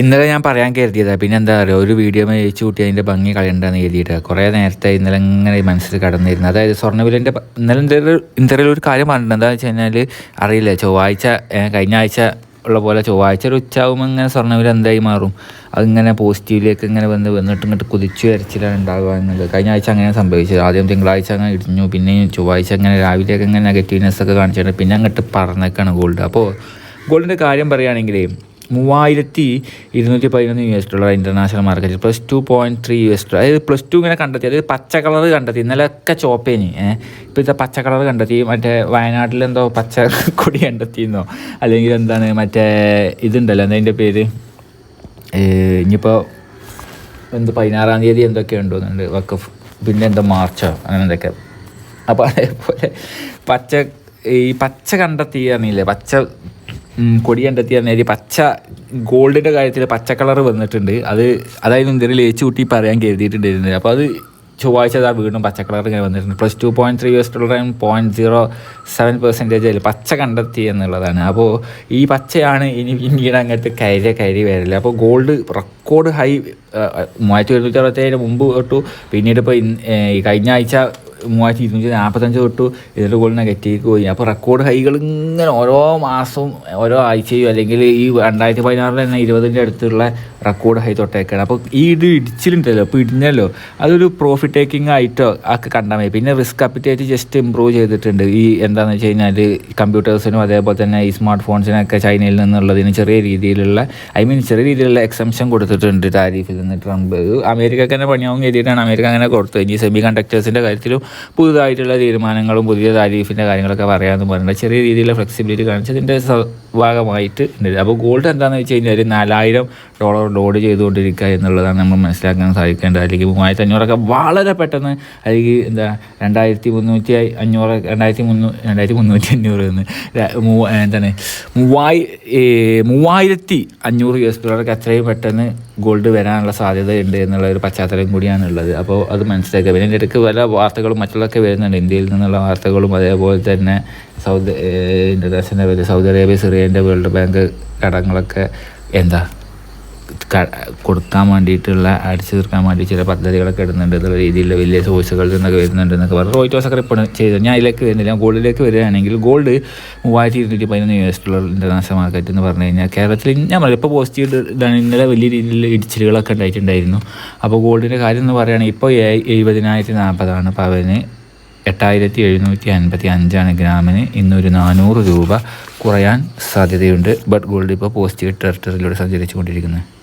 ഇന്നലെ ഞാൻ പറയാൻ കരുതിയതാണ് പിന്നെ എന്താ പറയുക ഒരു വീഡിയോ ജയിച്ചു കൂട്ടി അതിന്റെ ഭംഗി കളയണ്ടെന്ന് എഴുതിയിട്ട് കുറേ നേരത്തെ ഇന്നലെ ഇങ്ങനെ മനസ്സിൽ കടന്നിരുന്നു. അതായത് സ്വർണവിലന്റെ ഇന്നലെ ഇന്നലെ ഒരു കാര്യം പറഞ്ഞിട്ടുണ്ട്. എന്താ വെച്ച് കഴിഞ്ഞാൽ അറിയില്ല ചൊവ്വാഴ്ച കഴിഞ്ഞ ആഴ്ച ഉള്ള പോലെ ചൊവ്വാഴ്ച ഒരു ഉച്ചാവുമ്പോൾ ഇങ്ങനെ സ്വർണവില എന്തായി മാറും. അതിങ്ങനെ പോസിറ്റീവിലേക്ക് ഇങ്ങനെ വന്ന് വന്നിട്ട് ഇങ്ങോട്ട് കുതിച്ചു വരച്ചിലാണ് ഉണ്ടാകുക എന്നുള്ളത്. കഴിഞ്ഞ ആഴ്ച അങ്ങനെ സംഭവിച്ചത്. ആദ്യം തിങ്കളാഴ്ച അങ്ങനെ ഇടിഞ്ഞു പിന്നെ ചൊവ്വാഴ്ച അങ്ങനെ രാവിലെയൊക്കെ ഇങ്ങനെ നെഗറ്റീവ്നെസ് ഒക്കെ കാണിച്ചിട്ടുണ്ട് പിന്നെ അങ്ങോട്ട് പറഞ്ഞേക്കാണ് ഗോൾഡ്. അപ്പോൾ ഗോൾഡിന്റെ കാര്യം പറയുകയാണെങ്കിൽ മൂവായിരത്തി ഇരുന്നൂറ്റി പതിനൊന്ന് യു എസ് ഡോളർ ഇന്റർനാഷണൽ മാർക്കറ്റിൽ plus two point three U S dollar അതായത് പ്ലസ് ടു ഇങ്ങനെ കണ്ടെത്തി. അതായത് പച്ച കളർ കണ്ടെത്തി. ഇന്നലെയൊക്കെ ചോപ്പേനി ഇപ്പോഴത്തെ പച്ച കളർ കണ്ടെത്തി. മറ്റേ വയനാട്ടിൽ എന്തോ പച്ച കൊടി കണ്ടെത്തിയെന്നോ? അല്ലെങ്കിൽ എന്താണ് മറ്റേ ഇതുണ്ടല്ലോ എന്താ അതിന്റെ പേര്? ഇനിയിപ്പോൾ എന്ത് പതിനാറാം തീയതി എന്തൊക്കെ ഉണ്ടോന്നുണ്ട്? വക്കഫ് പിന്നെ എന്തോ മാർച്ചോ? അങ്ങനെ എന്തൊക്കെ. അപ്പോൾ അതേപോലെ പച്ച ഈ പച്ച കണ്ടെത്തി അറിയില്ലേ പച്ച കൊടി കണ്ടെത്തിയ നേരി പച്ച ഗോൾഡിന്റെ കാര്യത്തിൽ പച്ച കളർ വന്നിട്ടുണ്ട്. അത് അതായത് എന്തെങ്കിലും ലേച്ച് കൂട്ടി പറയാൻ കരുതിയിട്ടുണ്ടായിരുന്നത് അപ്പോൾ അത് ചൊവ്വാഴ്ച അതാ വീണ്ടും പച്ച കളർ ഇങ്ങനെ വന്നിട്ടുണ്ട്. Plus two point three years dollar point zero seven percentage അതിൽ പച്ച കണ്ടെത്തി എന്നുള്ളതാണ്. അപ്പോൾ ഈ പച്ചയാണ് ഇനി ഇന്ത്യയുടെ അങ്ങോട്ട് കയറി കയറി വരില്ല അപ്പോൾ ഗോൾഡ് റെക്കോർഡ് ഹൈ മൂവായിരത്തി എഴുന്നൂറ്റി അറുപത്തേഴിന് മുമ്പ് തൊട്ടു. പിന്നീട് ഇപ്പോൾ കഴിഞ്ഞ ആഴ്ച മൂവായിരത്തി ഇരുന്നൂറ്റി നാൽപ്പത്തഞ്ച് തൊട്ട് ഇതിൽ ഗോൾ നെഗറ്റീവ് പോയി. അപ്പോൾ റെക്കോർഡ് ഹൈകൾ ഇങ്ങനെ ഓരോ മാസവും ഓരോ ആഴ്ചയും അല്ലെങ്കിൽ ഈ രണ്ടായിരത്തി പതിനാറിൽ തന്നെ ഇരുപതിന്റെ അടുത്തുള്ള റെക്കോർഡ് ഹൈ തൊട്ടേക്കാണ്. അപ്പോൾ ഈ ഇത് ഇടിച്ചിലുണ്ടല്ലോ അപ്പോൾ ഇടിഞ്ഞല്ലോ. അതൊരു പ്രോഫിറ്റ് ടേക്കിംഗ് ആയിട്ടോ ഒക്കെ കണ്ടാൽ മതി. പിന്നെ റിസ്ക് അപ്പിറ്റേറ്റ് ജസ്റ്റ് ഇമ്പ്രൂവ് ചെയ്തിട്ടുണ്ട്. ഈ എന്താണെന്ന് വെച്ച് കഴിഞ്ഞാൽ കമ്പ്യൂട്ടേഴ്സിനും അതേപോലെ തന്നെ ഈ സ്മാർട്ട് ഫോൺസിനൊക്കെ ചൈനയിൽ നിന്നുള്ളതിന് ചെറിയ രീതിയിലുള്ള ഐ മീൻ ചെറിയ രീതിയിലുള്ള എക്സംഷൻ കൊടുത്തിട്ടുണ്ട് താരിഫിൽ നിന്ന് ട്രംപ്. അമേരിക്കക്ക് തന്നെ പണിയാവും കരുതിയിട്ടാണ് അമേരിക്ക അങ്ങനെ കൊടുത്തത്. ഇനി സെമി കണ്ടക്ടേഴ്സിന്റെ കാര്യത്തിലും പുതുതായിട്ടുള്ള തീരുമാനങ്ങളും പുതിയ താരീഫിന്റെ കാര്യങ്ങളൊക്കെ പറയാമെന്ന് പറഞ്ഞിട്ട് ചെറിയ രീതിയിലുള്ള ഫ്ലെക്സിബിലിറ്റി കാണിച്ചതിന്റെ ഭാഗമായിട്ട് ഉണ്ട്. അപ്പോൾ ഗോൾഡ് എന്താണെന്ന് വെച്ച് കഴിഞ്ഞാൽ ഒരു നാലായിരം ഡോളർ ലോഡ് ചെയ്തുകൊണ്ടിരിക്കുക എന്നുള്ളതാണ് നമ്മൾ മനസ്സിലാക്കാൻ സാധിക്കേണ്ടത്. അല്ലെങ്കിൽ മൂവായിരത്തി അഞ്ഞൂറൊക്കെ വളരെ പെട്ടെന്ന് അല്ലെങ്കിൽ എന്താ രണ്ടായിരത്തി മുന്നൂറ്റി അഞ്ഞൂറ് രണ്ടായിരത്തി മുന്നൂ രണ്ടായിരത്തി മുന്നൂറ്റി അഞ്ഞൂറ് എന്ന് എന്താണ് മൂവായി മൂവായിരത്തി അഞ്ഞൂറ് യു എസ് ഡോളർക്ക് അത്രയും പെട്ടെന്ന് ഗോൾഡ് വരാനുള്ള സാധ്യതയുണ്ട് എന്നുള്ള ഒരു പശ്ചാത്തലം കൂടിയാണുള്ളത്. അപ്പോൾ അത് മനസ്സിലാക്കുക. പിന്നെ ഇടയ്ക്ക് പല വാർത്തകളും മറ്റുള്ളതൊക്കെ വരുന്നുണ്ട്. ഇന്ത്യയിൽ നിന്നുള്ള വാർത്തകളും അതേപോലെ തന്നെ സൗദി ഇന്റർനാഷണൽ സൗദി അറേബ്യ സിറിയന്റെ വേൾഡ് ബാങ്ക് കടങ്ങളൊക്കെ എന്താ കൊടുക്കാൻ വേണ്ടിയിട്ടുള്ള അടിച്ചു തീർക്കാൻ വേണ്ടി ചില പദ്ധതികളൊക്കെ ഇടുന്നുണ്ട്. എന്നുള്ള രീതിയിലുള്ള വലിയ സോഴ്സുകളിൽ നിന്നൊക്കെ വരുന്നുണ്ട് എന്നൊക്കെ പറഞ്ഞു റോയിറ്റോസൊക്കെ റിപ്പോർട്ട് ചെയ്തത് ഞാൻ അതിലേക്ക് വരുന്നില്ല. ഗോൾഡിലേക്ക് വരികയാണെങ്കിൽ ഗോൾഡ് മൂവായിരത്തി ഇരുന്നൂറ്റി പതിനൊന്ന് U S dollar international market എന്ന് പറഞ്ഞു കഴിഞ്ഞാൽ കേരളത്തിൽ ഞാൻ പറയും ഇപ്പോൾ പോസിറ്റീവ് ഇതാണ്. ഇന്നലെ വലിയ രീതിയിൽ ഇടിച്ചിലുകളൊക്കെ ഉണ്ടായിട്ടുണ്ടായിരുന്നു. അപ്പോൾ ഗോൾഡിന്റെ കാര്യം എന്ന് പറയുകയാണെങ്കിൽ ഇപ്പോൾ എഴുപതിനായിരത്തി നാൽപ്പതാണ് പവന്. എട്ടായിരത്തി എഴുന്നൂറ്റി അൻപത്തി അഞ്ചാണ് ഗ്രാമിന്. ഇന്നൊരു നാനൂറ് രൂപ കുറയാൻ സാധ്യതയുണ്ട്. ബട്ട് ഗോൾഡ് ഇപ്പോൾ പോസിറ്റീവ് ടെറിട്ടറിയിലൂടെ സഞ്ചരിച്ചു കൊണ്ടിരിക്കുന്നത്